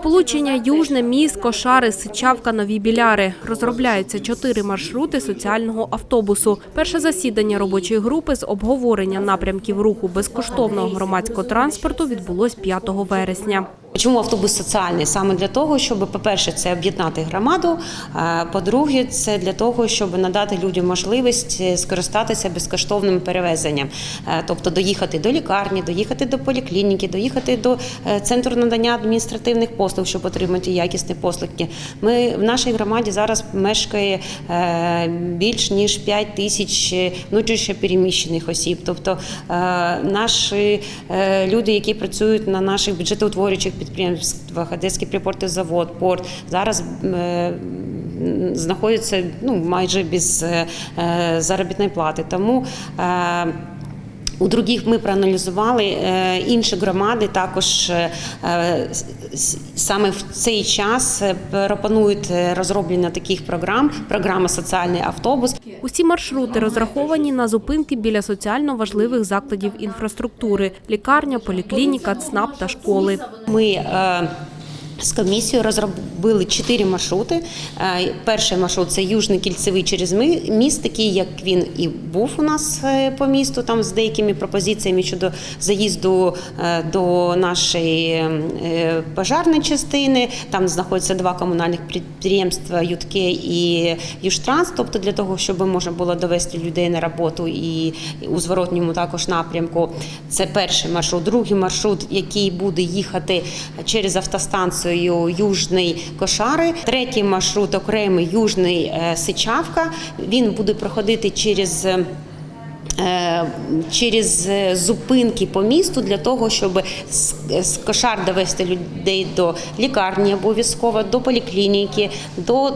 Сполучення Южне, Міс, Кошари, Сичавка, Нові Біляри. Розробляються чотири маршрути соціального автобусу. Перше засідання робочої групи з обговорення напрямків руху безкоштовного громадського транспорту відбулось 5 вересня. Чому автобус соціальний? Саме для того, щоб, по-перше, це об'єднати громаду. а, По-друге, це для того, щоб надати людям можливість е, скористатися безкоштовним перевезенням, Е, тобто доїхати до лікарні, доїхати до поліклініки, доїхати до е, центру надання адміністративних послуг, щоб отримати якісні послуги. Ми в нашій громаді зараз мешкає е, більш ніж 5 тисяч е, внутрішньо переміщених осіб. Тобто е, наші е, люди, які працюють на наших бюджетоутворюючих підприємствах, Одеський припортозавод, порт, зараз е, знаходяться ну, майже без е, е, заробітної плати. Тому е, у других ми проаналізували е, інші громади також е, саме в цей час е, пропонують розроблення таких програм. Програма соціальний автобус. Усі маршрути розраховані на зупинки біля соціально важливих закладів інфраструктури – лікарня, поліклініка, ЦНАП та школи. Ми з комісією розробили чотири маршрути. Е, Перший маршрут це Южний кільцевий через міст, такий як він і був у нас е, по місту, там з деякими пропозиціями щодо заїзду е, до нашої пожарної частини. Там знаходяться два комунальних підприємства Ютке і Южтранс, тобто для того, щоб можна було довести людей на роботу і у зворотньому також напрямку. Це перший маршрут. Другий маршрут, який буде їхати через автостанцію Южний Кошари. Третій маршрут окремий Южний е, Сичавка. Він буде проходити через. е, е, Через зупинки по місту для того, щоб з, кошар довести людей до лікарні обов'язково, до поліклініки, до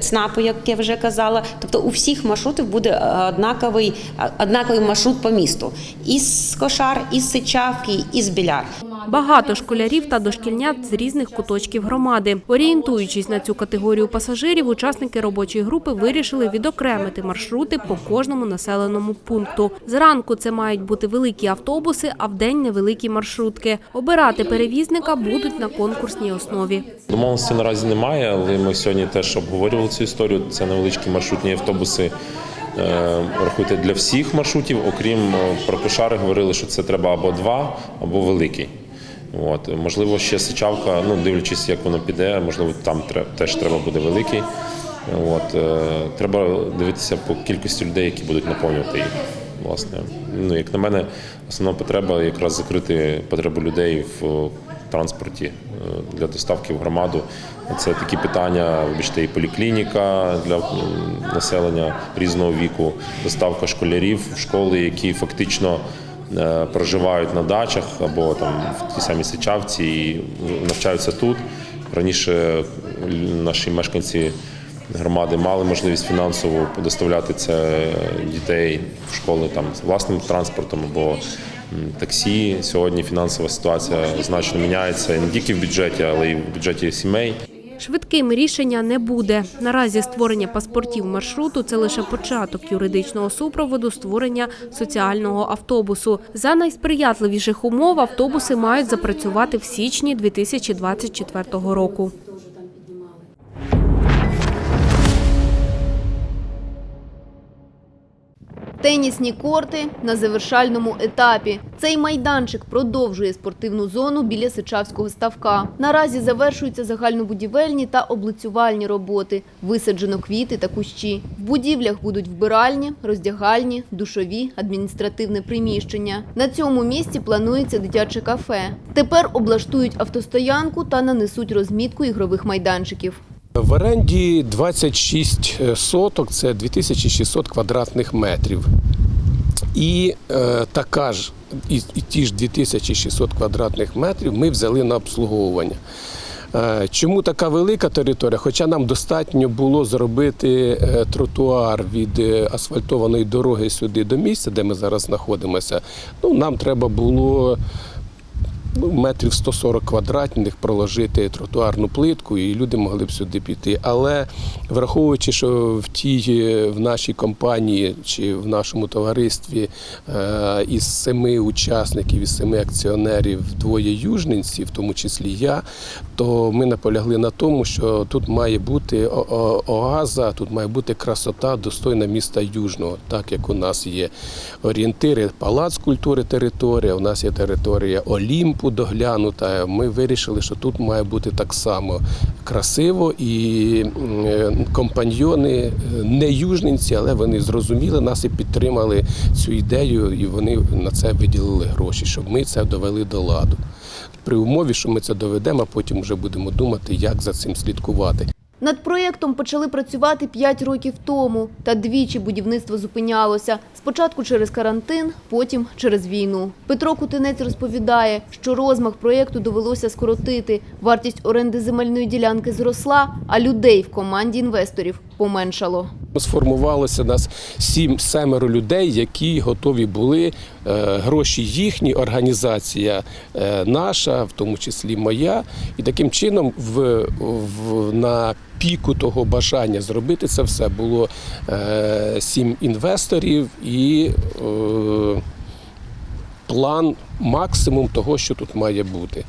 ЦНАПу, як я вже казала. Тобто у всіх маршрутів буде однаковий, однаковий маршрут по місту. І з кошар, і з Сичавки, і з біляр. Багато школярів та дошкільнят з різних куточків громади. Орієнтуючись на цю категорію пасажирів, учасники робочої групи вирішили відокремити маршрути по кожному населеному пункту. Зранку це мають бути великі автобуси, а вдень невеликі маршрутки. Обирати перевізника будуть на конкурсній основі. Домовленості наразі немає, але ми сьогодні теж обговорювали цю історію. Це невеличкі маршрутні автобуси. е, Рахуйте для всіх маршрутів, окрім е, про кошари, говорили, що це треба або два, або великий. От можливо, ще сичавка. Ну дивлячись, як воно піде, можливо, там теж треба буде великий. От е, треба дивитися по кількості людей, які будуть наповнювати їх. Власне, ну як на мене, основна потреба якраз закрити потребу людей в транспорті е, для доставки в громаду. Це такі питання, вибачте, і поліклініка для населення різного віку, доставка школярів в школи, які фактично проживають на дачах або там в тій самій Сичавці і навчаються тут. Раніше наші мешканці громади мали можливість фінансово доставляти це дітей в школи там з власним транспортом або таксі. Сьогодні фінансова ситуація значно міняється не тільки в бюджеті, але й в бюджеті сімей. Швидким рішення не буде. Наразі створення паспортів маршруту це лише початок юридичного супроводу створення соціального автобусу. За найсприятливіших умов автобуси мають запрацювати в січні 2024 року. Тенісні корти на завершальному етапі. Цей майданчик продовжує спортивну зону біля Сичавського ставка. Наразі завершуються загальнобудівельні та облицювальні роботи. Висаджено квіти та кущі. В будівлях будуть вбиральні, роздягальні, душові, адміністративне приміщення. На цьому місці планується дитяче кафе. Тепер облаштують автостоянку та нанесуть розмітку ігрових майданчиків. В оренді 26 соток, це 2600 квадратних метрів. І е, така ж, і, і ті ж 2600 квадратних метрів ми взяли на обслуговування. Е, Чому така велика територія? Хоча нам достатньо було зробити е, тротуар від е, асфальтованої дороги сюди до місця, де ми зараз знаходимося. Ну, нам треба було метрів 140 квадратних проложити тротуарну плитку, і люди могли б сюди піти. Але враховуючи, що в тій в нашій компанії чи в нашому товаристві е, із семи учасників, із семи акціонерів двоє южненці, в тому числі я, то ми наполягли на тому, що тут має бути оаза, тут має бути красота достойна міста Южного, так як у нас є орієнтири палац культури територія, у нас є територія Олімпу доглянута. Ми вирішили, що тут має бути так само красиво і е, компаньйони е, не южненці, але вони зрозуміли нас і підтримали цю ідею, і вони на це виділили гроші, щоб ми це довели до ладу. При умові, що ми це доведемо, а потім вже будемо думати, як за цим слідкувати. Над проєктом почали працювати 5 років тому, та двічі будівництво зупинялося. Спочатку через карантин, потім через війну. Петро Кутинець розповідає, що розмах проєкту довелося скоротити. Вартість оренди земельної ділянки зросла, а людей в команді інвесторів поменшало. Сформувалося нас сім семеро людей, які готові були е, гроші їхні, організація е, наша, в тому числі моя. І таким чином, в, в на піку того бажання зробити це все було е, сім інвесторів і е, план максимум того, що тут має бути.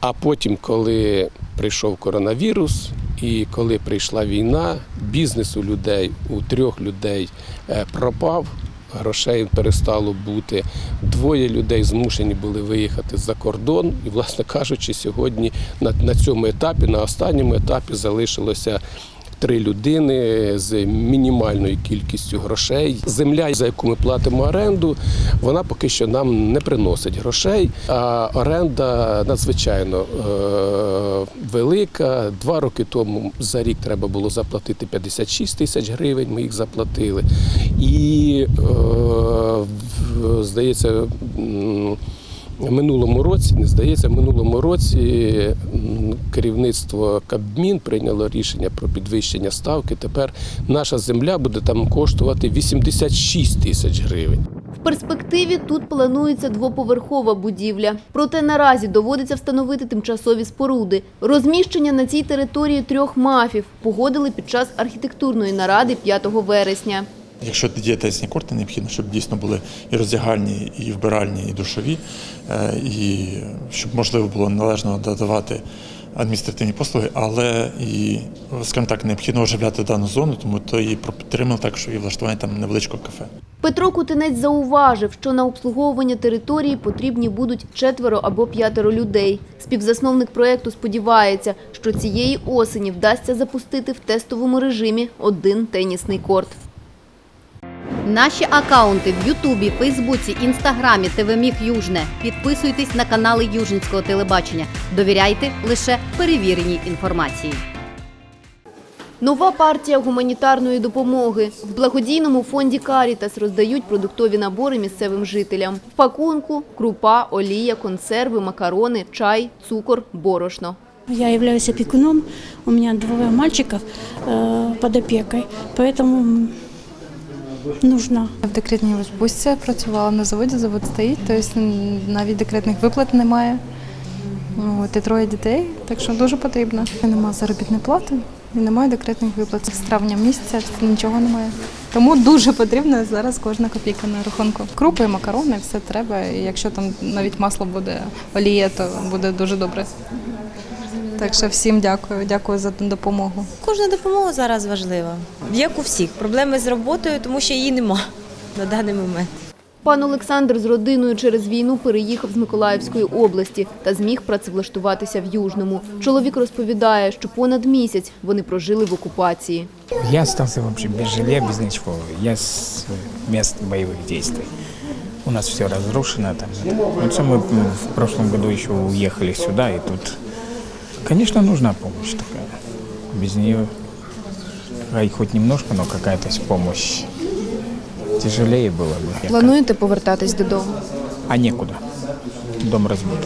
А потім, коли прийшов коронавірус, і коли прийшла війна, бізнес у людей, у трьох людей е, пропав, грошей перестало бути. Двоє людей змушені були виїхати за кордон. І, власне кажучи, сьогодні на, на цьому етапі, на останньому етапі, залишилося. Три людини з мінімальною кількістю грошей. Земля, за яку ми платимо оренду, вона поки що нам не приносить грошей. А оренда надзвичайно е- велика. Два роки тому за рік треба було заплатити 56 тисяч гривень. Ми їх заплатили. І е- здається. Минулому році, не здається, минулому році керівництво Кабмін прийняло рішення про підвищення ставки. Тепер наша земля буде там коштувати 86 тисяч гривень. В перспективі тут планується двоповерхова будівля. Проте наразі доводиться встановити тимчасові споруди. Розміщення на цій території трьох мафів погодили під час архітектурної наради 5 вересня. Якщо є тесні корти, необхідно, щоб дійсно були і роздягальні, і вбиральні, і душові, е, і щоб можливо було належно додавати адміністративні послуги, але і, скажімо так, необхідно оживляти дану зону, тому то і так, що і влаштування там невеличкого кафе. Петро Кутинець зауважив, що на обслуговування території потрібні будуть четверо або п'ятеро людей. Співзасновник проєкту сподівається, що цієї осені вдасться запустити в тестовому режимі один тенісний корт. Наші акаунти в Ютубі, Фейсбуці, Інстаграмі, ТВ Міг Южне. Підписуйтесь на канали Южницького телебачення. Довіряйте лише перевіреній інформації. Нова партія гуманітарної допомоги. В благодійному фонді «Карітас» роздають продуктові набори місцевим жителям. В пакунку – крупа, олія, консерви, макарони, чай, цукор, борошно. Я являюсь опекуном, у меня двое мальчиков э, под опекой, поэтому м, нужно. В декретній відпустці працювала на заводі, завод стоїть, тобто навіть декретних виплат немає. От, і троє дітей, так що дуже потрібно. Немає заробітної плати і немає декретних виплат. З травня місяця нічого немає. Тому дуже потрібна зараз кожна копійка на рахунку. Крупи, макарони, все треба. І якщо там навіть масло буде, олія, то буде дуже добре. Так що всім дякую, дякую за допомогу. Кожна допомога зараз важлива, як у всіх. Проблеми з роботою, тому що її нема на даний момент. Пан Олександр з родиною через війну переїхав з Миколаївської області та зміг працевлаштуватися в Южному. Чоловік розповідає, що понад місяць вони прожили в окупації. Я остался вообще без жилья, без ничего. Я с мест боевых действий. У нас все разрушено там. Все мы в прошлом году еще уехали сюда, и тут, конечно, нужна помощь такая. Без нее, ай, хоть немножко, но какая-то помощь. Тяжелее было бы. Плануєте повертатись додому? А некуда. Дом разбит.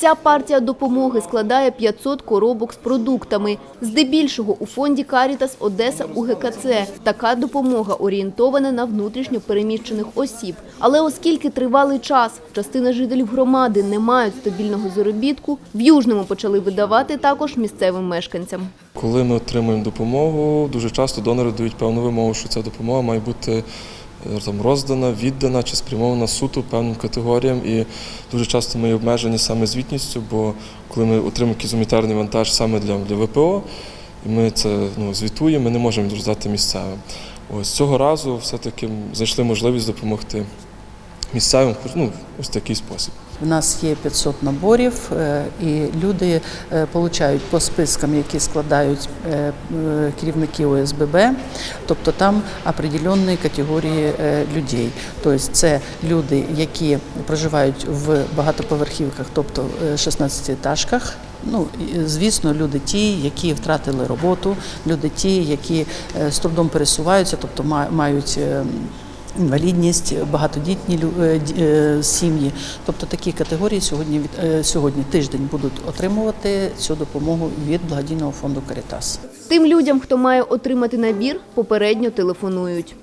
Ця партія допомоги складає 500 коробок з продуктами. Здебільшого у фонді Карітас Одеса УГКЦ. Така допомога орієнтована на внутрішньо переміщених осіб. Але оскільки тривалий час частина жителів громади не мають стабільного заробітку, в Южному почали видавати також місцевим мешканцям. Коли ми отримуємо допомогу, дуже часто донори дають певну вимогу, що ця допомога має бути там роздана, віддана чи спрямована суто певним категоріям. І дуже часто ми обмежені саме звітністю, бо коли ми отримуємо якийсь вантаж саме для, для ВПО, і ми це ну, звітуємо, ми не можемо роздати місцевим. Ось цього разу все-таки знайшли можливість допомогти місцевим, ну, ось такий спосіб. У нас є 500 наборів, е, і люди е, получають по спискам, які складають е, керівники ОСББ, тобто там определенні категорії людей. Тобто це люди, які проживають в багатоповерхівках, тобто 16-етажках. Ну, звісно, люди ті, які втратили роботу, люди ті, які з трудом пересуваються, тобто ма- мають е, інвалідність, багатодітні е, е, сім'ї. Тобто такі категорії сьогодні е, сьогодні тиждень будуть отримувати цю допомогу від благодійного фонду Карітас. Тим людям, хто має отримати набір, попередньо телефонують.